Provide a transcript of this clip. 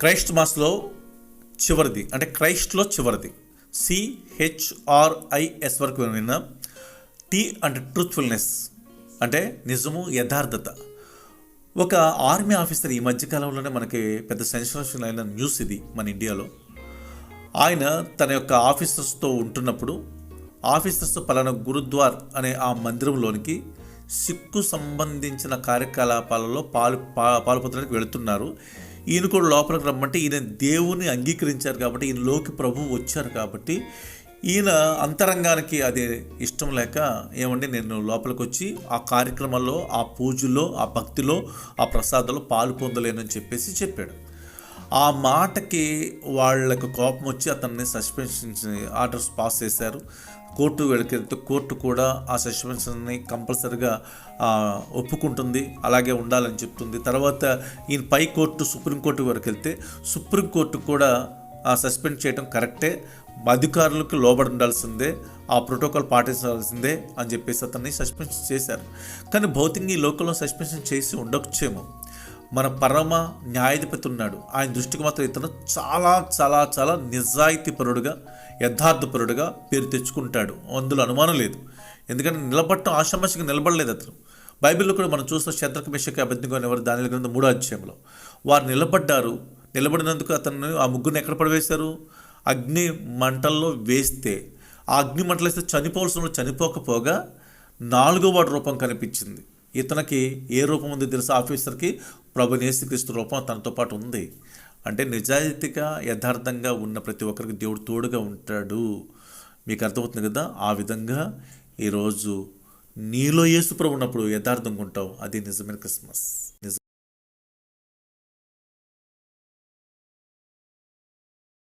Christ Maslow చివరిది అంటే క్రైస్ట్లో చివరిది. సిహెచ్ఆర్ఐఎస్ వరకు విన్నాం టీ అంటే ట్రూత్ఫుల్నెస్ అంటే నిజము యథార్థత. ఒక ఆర్మీ ఆఫీసర్ ఈ మధ్యకాలంలోనే మనకి పెద్ద సెన్సేషన్ అయిన న్యూస్ ఇది మన ఇండియాలో. ఆయన తన యొక్క ఆఫీసర్స్తో ఉంటున్నప్పుడు ఆఫీసర్స్ పలానా గురుద్వార్ అనే ఆ మందిరంలోనికి సిక్కు సంబంధించిన కార్యకలాపాలలో పాలు పా పాల్పొందడానికి వెళుతున్నారు. ఈయన కూడా లోపలికి రమ్మంటే ఈయన దేవుని అంగీకరించారు కాబట్టి ఈయనలోకి ప్రభు వచ్చారు కాబట్టి ఈయన అంతరంగానికి అది ఇష్టం లేక ఏమండి నేను లోపలికి వచ్చి ఆ కార్యక్రమాల్లో ఆ పూజలో ఆ భక్తిలో ఆ ప్రసాదంలో పాలు పొందలేనని చెప్పేసి చెప్పాడు. ఆ మాటకి వాళ్ళకు కోపం వచ్చి అతన్ని సస్పెన్షన్ ఆర్డర్స్ పాస్ చేశారు. కోర్టు వెళ్ళకెళ్తే కోర్టు కూడా ఆ సస్పెన్షన్ని కంపల్సరిగా ఒప్పుకుంటుంది. అలాగే ఉండాలని చెప్తుంది. తర్వాత ఈయన పై కోర్టు సుప్రీంకోర్టు వరకు వెళ్తే సుప్రీంకోర్టు కూడా ఆ సస్పెండ్ చేయడం కరెక్టే. అధికారులకు లోబడి ఉండాల్సిందే. ఆ ప్రోటోకాల్ పాటించాల్సిందే అని చెప్పేసి అతన్ని సస్పెన్షన్ చేశారు. కానీ భౌతికంగా ఈ లోకల్లో సస్పెన్షన్ చేసి ఉండొచ్చేమో. మన పరమ న్యాయాధిపతి ఉన్నాడు. ఆయన దృష్టికి మాత్రం ఇతను చాలా చాలా చాలా నిజాయితీపరుడుగా యథార్థపరుడుగా పేరు తెచ్చుకుంటాడు. అందులో అనుమానం లేదు. ఎందుకంటే నిలబడటం ఆషామాషిగా నిలబడలేదు అతను. బైబిల్లో కూడా మనం చూసిన శత్రుక మిషకి అబద్ధిగా ఎవరు దాని గ్రంథం మూడో అధ్యాయంలో. వారు నిలబడ్డారు. నిలబడినందుకు అతను ఆ ముగ్గురిని ఎక్కడ పడవేశారు? అగ్ని మంటల్లో వేస్తే. ఆ అగ్ని మంటలు వేస్తే చనిపోవలసిన చనిపోకపోగా నాలుగో వాడు రూపం కనిపించింది. ఇతనికి ఏ రూపం ఉంది తెలుసా? ఆఫీసర్కి ప్రభు నేసుక్రీస్తు రూపం తనతో పాటు ఉంది. అంటే నిజాయితీగా యథార్థంగా ఉన్న ప్రతి ఒక్కరికి దేవుడు తోడుగా ఉంటాడు. మీకు అర్థమవుతుంది కదా? ఆ విధంగా ఈరోజు నీలో యేసు ప్రభు ఉన్నప్పుడు యథార్థంగా ఉంటావు. అది నిజమైన క్రిస్మస్. నిజం